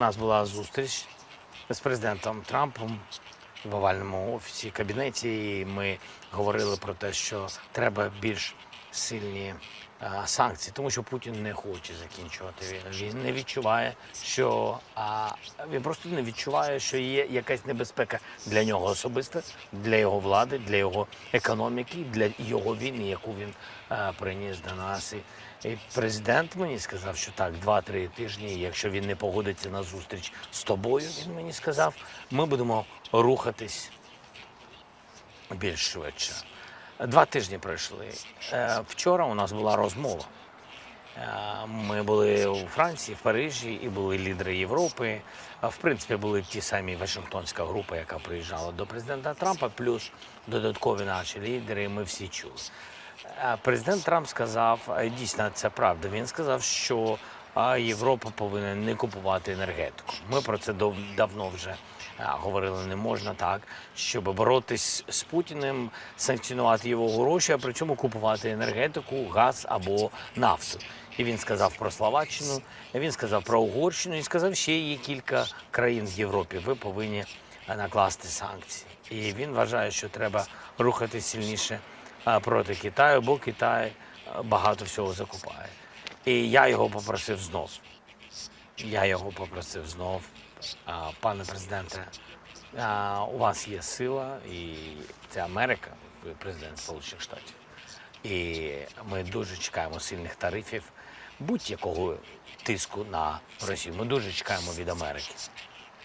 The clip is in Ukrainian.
У нас була зустріч з президентом Трампом в овальному офісі кабінеті. І ми говорили про те, що треба більш сильні е, санкції, тому що Путін не хоче закінчувати війну. Він не відчуває, що а, він просто не відчуває, що є якась небезпека для нього особисто, для його влади, для його економіки, для його війни, яку він е, приніс до нас. І, президент мені сказав, що так, 2-3 тижні, якщо він не погодиться на зустріч з тобою, він мені сказав, ми будемо рухатись більш швидше. Два тижні пройшли. Е, Вчора у нас була розмова. Е, Ми були у Франції, в Парижі, і були лідери Європи. В принципі, були ті самі Вашингтонська група, яка приїжджала до президента Трампа, плюс додаткові наші лідери. Ми всі чули. Е, Президент Трамп сказав, дійсно це правда. Він сказав, що е, Європа повинна не купувати енергетику. Ми про це дов- давно вже говорили. Не можна так, щоб боротись з Путіним, санкціонувати його гроші, а при цьому купувати енергетику, газ або нафту. І він сказав про Словаччину, він сказав про Угорщину і сказав, ще є кілька країн в Європі. Ви повинні накласти санкції. І він вважає, що треба рухати сильніше проти Китаю, бо Китай багато всього закупає. І я його попросив знов. Я його попросив знов, пане президенте, у вас є сила, і це Америка, президент Сполучених Штатів. І ми дуже чекаємо сильних тарифів будь-якого тиску на Росію. Ми дуже чекаємо від Америки.